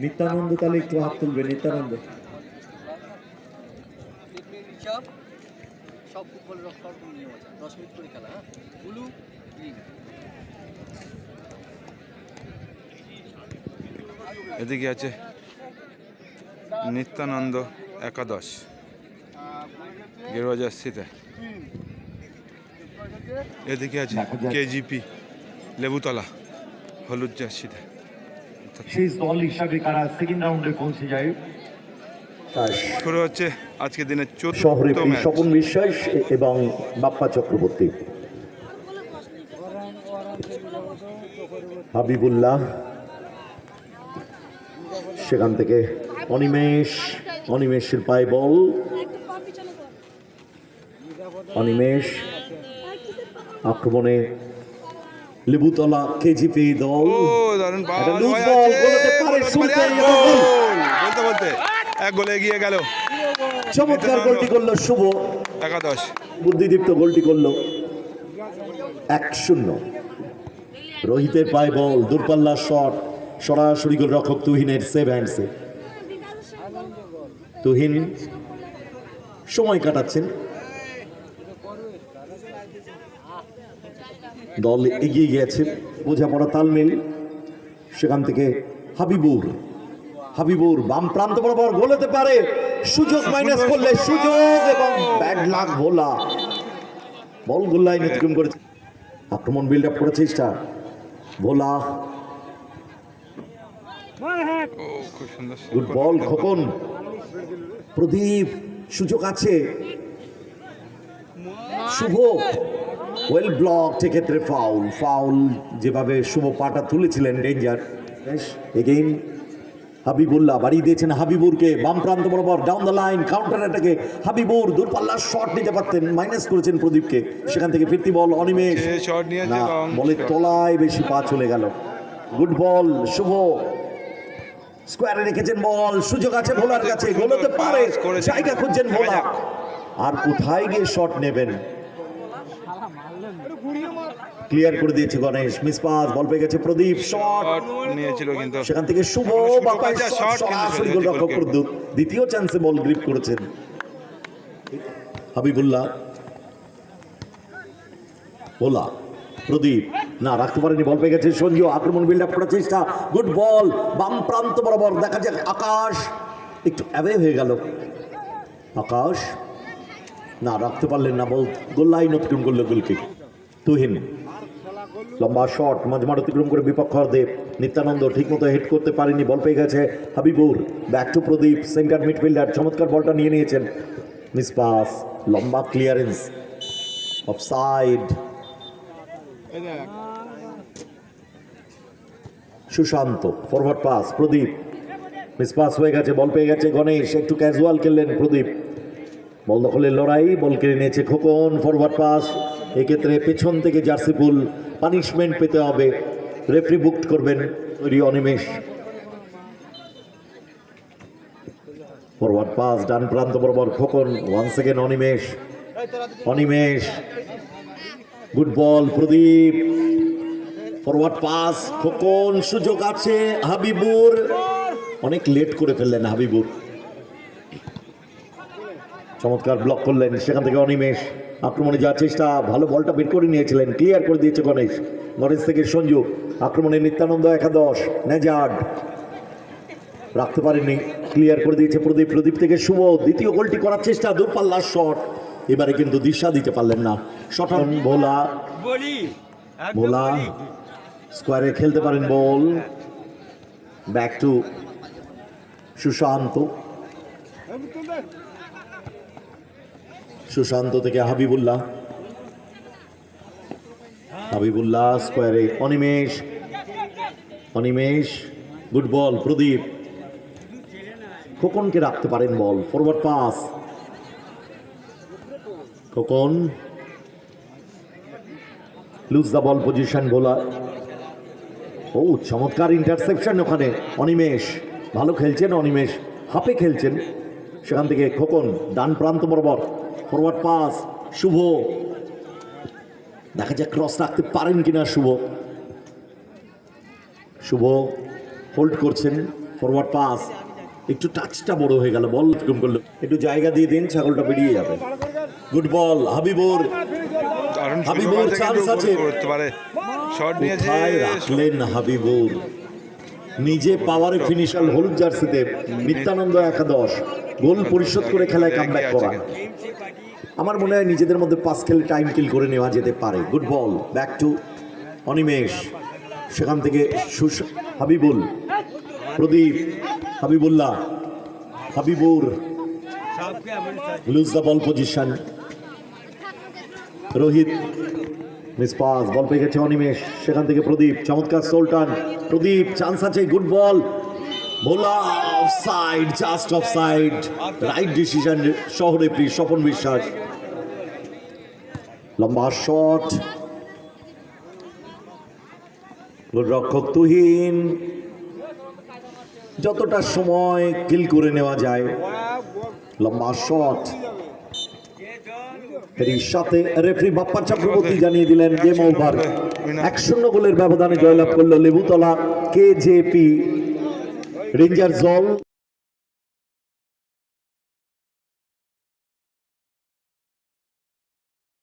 নিত্যানন্দ তাহলে একটু হাত তুলবে নিত্যানন্দ। সব সব ফুটবলের সব নিয়ম আছে দশ মিনিট করে খেলা হ্যাঁ ব্লু গ্রিন এদিকে আছে নিত্যানন্দ একাদশ গেরুয়া জার্সিতে এদিকে আছে কেজিপি লেবুতলা হলুদ জার্সিতে দল হিসাবে কারা সেকেন্ড রাউন্ডে পৌঁছে যায় শুরু হচ্ছে আজকে দিনের শহরে চতুর্থ ম্যাচ স্বপন বিশ্বাস এবং বাপ্পা চক্রবর্তী। হাবিবুল্লাহ সেখান থেকে অনিমেষ অনিমেষের পায়ে বল। অনিমেষ আক্রমণে লেবুতলা কেজিপি দল। বলতে এক গোলে। এগিয়ে গেল। চমৎকার গোলটি করল শুভ। একাদশ। বুদ্ধিদীপ্ত গোলটি করল এক শূন্য। রোহিতের পায়ে বল দূরপাল্লার শট। সরাসরি গোল রক্ষক তুহিনের সেভ হ্যান্ডসে তুহিন সময় কাটাচ্ছেন। দল এগিয়ে গিয়েছে। বোঝাপড়া তাল তালমেল, সেখান থেকে হাবিবুর। হাবিবুর বাম প্রান্ত বরাবর গোল হতে পারে। সুযোগ মাইনাস করলে সুযোগ এবং bad luck Bhola ball goal line অতিক্রম করেছে। আক্রমণ বিল্ড আপ করার চেষ্টা ভোলা গুড বল খোকন। প্রদীপ, সুযোগ আছে। শুভ। ওয়েল ব্লক সেক্ষেত্রে ফাউল ফাউল যেভাবে শুভ পাটা তুলেছিলেন ডেঞ্জার এগেইন হাবিবুল্লাহ বাড়িয়ে দিয়েছেন হাবিবুরকে। বাম প্রান্ত বরাবর ডাউন দ্য লাইন কাউন্টার অ্যাটাকে হাবিবুর দূরপাল্লার শট নিতে পারতেন মাইনাস করেছেন প্রদীপকে। সেখান থেকে ফিরতি বল অনিমেষ। বলের তলায় বেশি পা চলে গেল। Good ball Shubho. স্কোয়ারে রেখেছেন বল সুযোগ আছে ভোলার কাছে গোলতে পারে জায়গা খুঁজছেন ভোলা আর কোথায় গিয়ে শট নেবেন? ক্লিয়ার করে দিয়েছে গণেশ বল পেয়ে গেছে প্রদীপ শট নিয়েছিল কিন্তু। সেখান থেকে শুভ সরাসরি গোলরক্ষক গোলকে। দ্বিতীয় চান্সে বল গ্রিপ করেছেন হাবিবুল্লাহ। ভোলা প্রদীপ না রাখতে পারেনি বল পেয়ে গেছে সঞ্জু আক্রমণ বিল্ড আপ করার চেষ্টা। গুড বল বাম প্রান্ত বরাবর দেখা যাক আকাশ। একটু অ্যাওয়ে হয়ে গেল। আকাশ। না রাখতে পারলেন না, বল, গোল লাইন অতিক্রম করল গোলকে। তুহিন। লম্বা শট মাঝমাঠ অতিক্রম করে বিপক্ষ দেব নিত্যানন্দ ঠিকমতো হেড করতে পারেনি, বল পেয়ে গেছে Habibur. Back to Pradip centre midfielder চমৎকার বলটা নিয়ে নিয়েছেন। মিস পাস লম্বা clearance off side Sushanta forward pass Pradip. Miss pass হয়ে গেছে, বল পেয়ে গেছে গণেশ, একটু ক্যাজুয়াল খেললেন প্রদীপ। বল দখলের লড়াই, বল কেড়ে নিয়েছে খোকন ফরওয়ার্ড পাস এক্ষেত্রে পেছন থেকে জার্সি পুল পানিশমেন্ট পেতে হবে। রেফারি বুকড করবেন তৈরি অনিমেষ। ফরওয়ার্ড পাস ডান প্রান্ত বরাবর Khokon one second Animesh. Animesh good ball Pradip. Forward pass Khokon, সুযোগ আছে, হাবিবুর। অনেক লেট করে ফেললেন হাবিবুর। চমৎকার ব্লক করলেন। সেখান থেকে অনিমেষ আক্রমণে যাওয়ার চেষ্টা ভালো বলটা বের করে নিয়েছিলেন। ক্লিয়ার করে দিয়েছে গণেশ। গণেশ থেকে সঞ্জু আক্রমণে নিত্যানন্দ একাদশ নেজাড রাখতে পারেননি ক্লিয়ার করে দিয়েছে প্রদীপ। প্রদীপ থেকে শুভ দ্বিতীয় গোলটি করার চেষ্টা দূরপাল্লার শট এবারে কিন্তু দিশা দিতে পারলেন না। শটন ভোলা ভোলা স্কোয়ারে খেলতে পারেন ball. Back to Sushanta. Sushanta থেকে হাবিবুল্লাহ। হাবিবুল্লাহ স্কোয়ারে অনিমেষ অনিমেষ, গুড বল প্রদীপ। খোকনকে রাখতে পারেন ball forward pass Khokon lose the ball position Bhola ও, চমৎকার ইন্টারসেপশন ওখানে, অনিমেষ। ভালো খেলছেন অনিমেষ, হাফে খেলছেন। সেখান থেকে খোকন, ডান প্রান্ত বরাবর। Forward pass Shubho. দেখা যাক ক্রস রাখতে পারেন কিনা শুভ। শুভ হোল্ড করছেন ফরওয়ার্ড পাস একটু টাচটা বড় হয়ে গেল বল এরকম করল। একটু জায়গা দিয়ে দিন ছাগলটা বেরিয়ে যাবে। Good ball Habibur. হাবিবুর সুযোগ আছে। শট নিয়েছে রাখলেন হাবিবুর? নিজে পাওয়ারে ফিনিশাল হলুদ জার্সিতে নিত্যানন্দ একাদশ, গোল পরিশোধ করে খেলায় কামব্যাক করা। আমার মনে হয় নিজেদের মধ্যে পাস খেলে টাইম কিল করে নেওয়া যেতে পারে। Good ball back to Animesh. সেখান থেকে সুস Habibul, Pradip, Habibullah, Habibur. Lose the ball position Rohit miss pass ball পেয়ে গেছে অনিমেষ সেখান থেকে প্রদীপ, চমৎকার সোলটান প্রদীপ চান্স আছে good ball Bhola off side just off side right decision শহরে প্রি স্বপন বিশ্বাস। লম্বা শট গোলরক্ষক তুহিন, যতটা সময় কিল করে নেওয়া যায়, লম্বা শট সাথে রেফারি বাপ্পা চক্রবর্তী জানিয়ে দিলেন গেম ওভার এক শূন্য গোলের ব্যবধানে জয়লাভ করল লেবুতলা, কেজেপি। রেঞ্জার জল